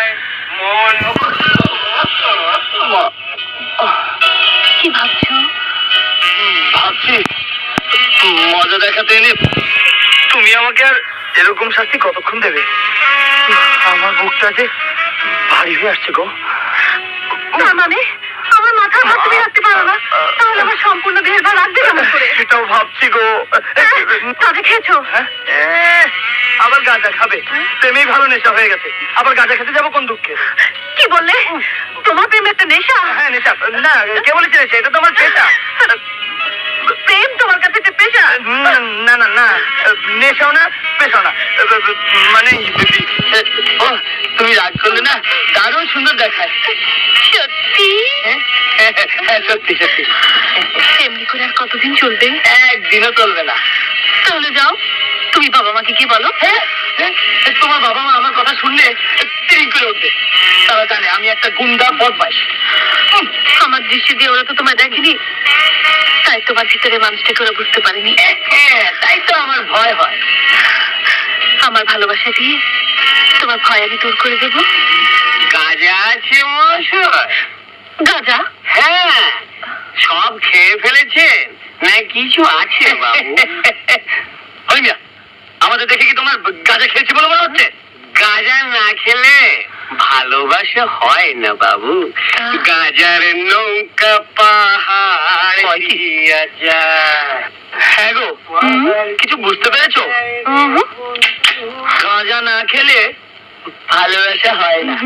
যায় মন। কি ভাবছ? ভাবছি মজা দেখাতে এনে তুমি আমাকে আর এরকম শাস্তি কতক্ষণ দেবে? আমার বুকটা যে ভারী হয়ে আসছে গো। তার মানে? আমার মাথার ভার তুমি রাখতে পারো না। তাহলে আমার সম্পূর্ণ দেহের ভার রাখবে কেমন করে? সেটাও ভাবছি গো। তাদের খেয়েছো? হ্যাঁ? আবার গাঁজা খাবে। প্রেমেই ভালো নেশা হয়ে গেছে। আবার গাঁজা খেতে যাব কোন দুঃখে? কি বললে? তোমার প্রেম একটা নেশা? হ্যাঁ নেশা। না কে বলেছে নেশা এটা তোমার পেশা। প্রেম তোমার কাছে একটা পেশা? না না না। নেশাও না পেশাও না। মানে তুমি রাগ করলে না দারুণ সুন্দর দেখায়। সত্যি? হ্যাঁ হ্যাঁ, সত্যি সত্যি। এমনি করে আর কতদিন চলবে? একদিনও চলবে না। তাহলে যাও। তুমি বাবা মাকে কি বলো? হ্যাঁ হ্যাঁ, তোমার বাবা মা আমার কথা শুনলে তিরিং করে উঠবে। তারা জানে আমি একটা গুন্ডা হুম, আমার দৃষ্টি দিয়ে ওরা তো তোমায় দেখেনি। তাই তোমার ভিতরে মানুষটাকে ওরা বুঝতে পারেনি। হ্যাঁ তাই তো আমার ভয় হয়। আমার ভালোবাসা দিয়ে তোমার ভয় আমি দূর করে দেবো। গাজা আছে গাজা? হ্যাঁ সব খেয়ে ফেলেছেন। না কিছু আছে বাবু। ওই মিয়া আমাদের দেখে কি তোমার গাঁজা খেয়েছি বলে মনে হচ্ছে? গাঁজা না খেলে ভালোবাসা হয় না বাবু। গাজার নৌকা পাহাড় হ্যাঁ গো কিছু বুঝতে পেরেছ। গাঁজা না খেলে ভালোবাসা হয় না।